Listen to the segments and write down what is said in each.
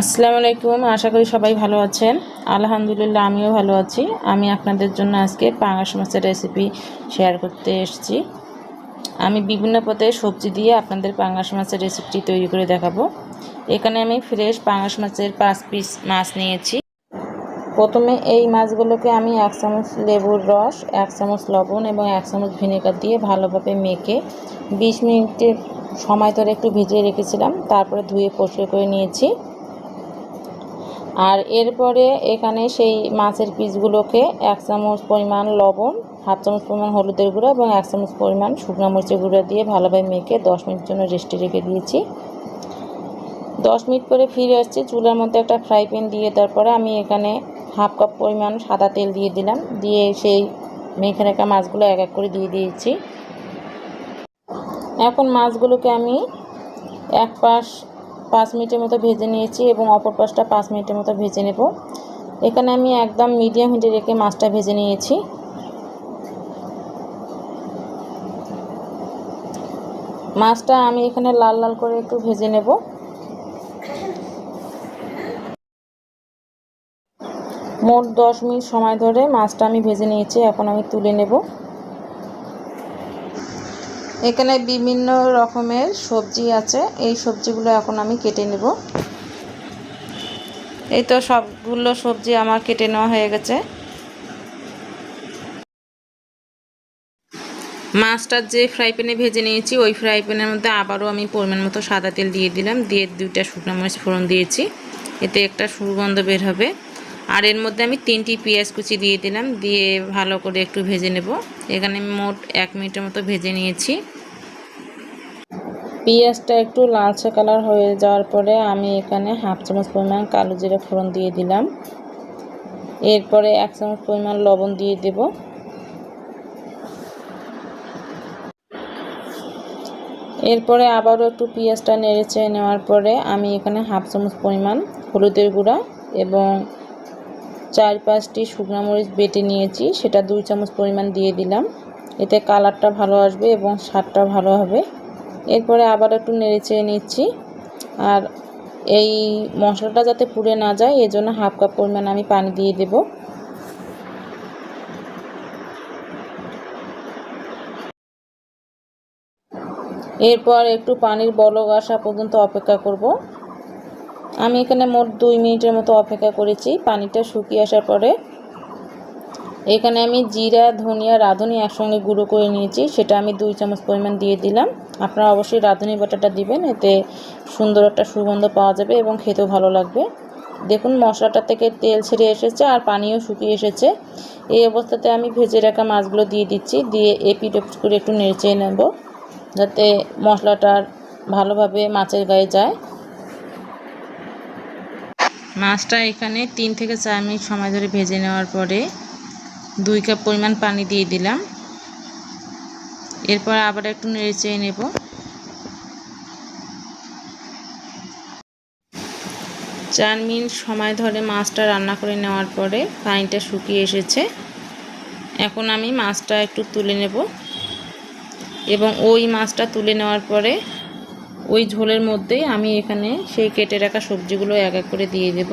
আসসালামু আলাইকুম, আশা করি সবাই ভালো আছেন। আলহামদুলিল্লাহ, আমিও ভালো আছি। আমি আপনাদের জন্য আজকে পাঙাশ মাছের রেসিপি শেয়ার করতে এসেছি। আমি বিভিন্ন পথে সবজি দিয়ে আপনাদের পাঙাশ মাছের রেসিপিটি তৈরি করে দেখাবো। এখানে আমি ফ্রেশ পাঙাশ মাছের পাঁচ পিস মাছ নিয়েছি। প্রথমে এই মাছগুলোকে আমি এক চামচ লেবুর রস, এক চামচ লবণ এবং এক চামচ ভিনেগার দিয়ে ভালোভাবে মেখে বিশ মিনিটের সময় ধরে একটু ভিজিয়ে রেখেছিলাম। তারপরে ধুয়ে পরিষ্কার করে নিয়েছি। আর এরপরে এখানে সেই মাছের পিসগুলোকে এক চামচ পরিমাণ লবণ, হাফ চামচ পরিমাণ হলুদের গুঁড়ো এবং এক চামচ পরিমাণ শুকনো মরিচের গুঁড়ো দিয়ে ভালোভাবে মেখে দশ মিনিট জন্য রেস্টে রেখে দিয়েছি। দশ মিনিট পরে ফিরে আসছি। চুলার মধ্যে একটা ফ্রাই প্যান দিয়ে তারপরে আমি এখানে হাফ কাপ পরিমাণ সাদা তেল দিয়ে দিলাম। দিয়ে সেই মেখে রাখা মাছগুলো এক এক করে দিয়ে দিয়েছি। এখন মাছগুলোকে আমি এক পাশ পাঁচ মিনিটের মতো ভেজে নিয়েছি এবং অপর পাশটা পাঁচ মিনিটের মতো ভেজে নেব। এখানে আমি একদম মিডিয়াম হিটে রেখে মাছটা ভেজে নিয়েছি। মাছটা আমি এখানে লাল লাল করে একটু ভেজে নেব। মোট দশ মিনিট সময় ধরে মাছটা আমি ভেজে নিয়েছি, এখন আমি তুলে নেব। এখানে বিভিন্ন রকমের সবজি আছে, এই সবজিগুলো এখন আমি কেটে নেব। এই তো সবগুলো সবজি আমার কেটে নেওয়া হয়ে গেছে। মাছটা যে ফ্রাই প্যানে ভেজে নিয়েছি, ওই ফ্রাই প্যানের মধ্যে আবারও আমি পরিমাণ মতো সাদা তেল দিয়ে দিলাম, দিয়ে দুইটা শুকনো মরিচ ফোড়ন দিয়েছি। এতে একটা সুগন্ধ বের হবে। আর এর মধ্যে আমি তিনটি পেঁয়াজ কুচি দিয়ে দিলাম, দিয়ে ভালো করে একটু ভেজে নেব। এখানে আমি মোট এক মিনিটের মতো ভেজে নিয়েছি। পেঁয়াজটা একটু লালচে কালার হয়ে যাওয়ার পরে আমি এখানে হাফ চামচ পরিমাণ কালো জিরা ফোড়ন দিয়ে দিলাম। এরপরে এক চামচ পরিমাণ লবণ দিয়ে দেব। এরপরে আবারও একটু পেঁয়াজটা নেড়ে চেয়ে নেওয়ার পরে আমি এখানে হাফ চামচ পরিমাণ হলুদের গুঁড়া এবং চার পাঁচটি শুকনো মরিচ বেটে নিয়েছি, সেটা দুই চামচ পরিমাণ দিয়ে দিলাম। এতে কালারটা ভালো আসবে এবং স্বাদটা ভালো হবে। এরপরে আবার একটু নেড়ে চেয়ে নিচ্ছি। আর এই মশলাটা যাতে পুড়ে না যায়, এজন্য হাফ কাপ পরিমাণ আমি পানি দিয়ে দেব। এরপর একটু পানির বলক আসা পর্যন্ত অপেক্ষা করব। আমি এখানে মোট দুই মিনিটের মতো অপেক্ষা করেছি। পানিটা শুকিয়ে আসার পরে এখানে আমি জিরা, ধনিয়া, রাঁধুনি একসঙ্গে গুঁড়ো করে নিয়েছি। সেটা আমি দুই চামচ পরিমাণ দিয়ে দিলাম। আপনারা অবশ্যই রাঁধুনি বাটাটা দিবেন, এতে সুন্দর একটা সুগন্ধ পাওয়া যাবে এবং খেতেও ভালো লাগবে। দেখুন, মশলাটা থেকে তেল ছেড়ে এসেছে আর পানিও শুকিয়ে এসেছে। এই অবস্থাতে আমি ভেজে রাখা মাছগুলো দিয়ে দিচ্ছি। দিয়ে এপিট ওপিট করে একটু নেড়ে নেব, যাতে মশলাটা ভালোভাবে মাছের গায়ে যায়। মাছটা এখানে তিন থেকে চার মিনিট সময় ধরে ভেজে নেওয়ার পরে দুই কাপ পরিমাণ পানি দিয়ে দিলাম। এরপর আবার একটু নেড়ে চেয়ে নেব। চার মিনিট সময় ধরে মাছটা রান্না করে নেওয়ার পরে পানিটা শুকিয়ে এসেছে। এখন আমি মাছটা একটু তুলে নেব এবং ওই মাছটা তুলে নেওয়ার পরে ওই ঝোলের মধ্যেই আমি এখানে সেই কেটে রাখা সবজিগুলো এক এক করে দিয়ে দেব।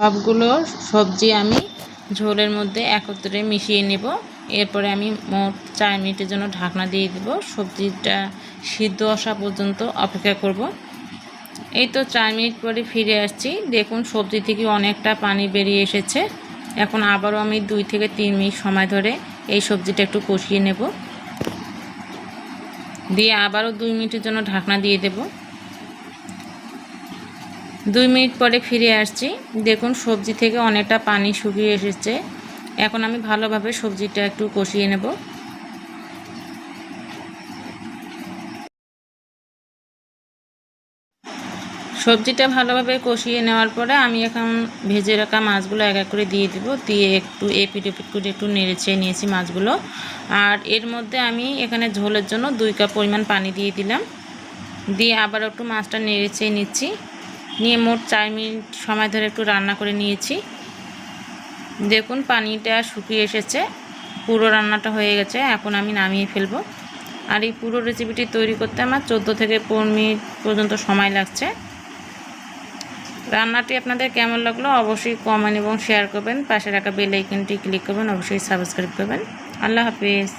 সবগুলো সবজি আমি ঝোলের মধ্যে একত্রে মিশিয়ে নেব। এরপরে আমি মোট চার মিনিটের জন্য ঢাকনা দিয়ে দেব। সবজিটা সিদ্ধ আসা পর্যন্ত অপেক্ষা করব। এই তো চার মিনিট পরে ফিরে আসছি। দেখুন সবজি থেকে অনেকটা পানি বেরিয়ে এসেছে। এখন আবারও আমি দুই থেকে তিন মিনিট সময় ধরে এই সবজিটা একটু কষিয়ে নেব। দিয়ে আবারও দুই মিনিটের জন্য ঢাকনা দিয়ে দেব। দুই মিনিট পরে ফিরে আসছি। দেখুন, সবজি থেকে অনেকটা পানি শুকিয়ে এসেছে। এখন আমি ভালোভাবে সবজিটা একটু কষিয়ে নেব। সবজিটা ভালোভাবে কষিয়ে নেওয়ার পরে আমি এখন ভেজে রাখা মাছগুলো এক এক করে দিয়ে দিব। দিয়ে একটু এপিট এপিট করে একটু নেড়েছে নিয়েছি মাছগুলো। আর এর মধ্যে আমি এখানে ঝোলের জন্য দুই কাপ পরিমাণ পানি দিয়ে দিলাম। দিয়ে আবার একটু মাছটা নেড়েছে নিচ্ছি। নিয়ে মোট চার মিনিট সময় ধরে একটু রান্না করে নিয়েছি। দেখুন পানিটা শুকিয়ে এসেছে। পুরো রান্নাটা হয়ে গেছে। এখন আমি নামিয়ে ফেলব। আর এই পুরো রেসিপিটি তৈরি করতে আমার চোদ্দ থেকে পনেরো মিনিট পর্যন্ত সময় লাগছে। রান্নাটি আপনাদের কেমন লাগল অবশ্যই কমেন্ট এবং শেয়ার করবেন। পাশে রাখা বেল আইকনটি ক্লিক করবেন, অবশ্যই সাবস্ক্রাইব করবেন। আল্লাহ হাফিজ।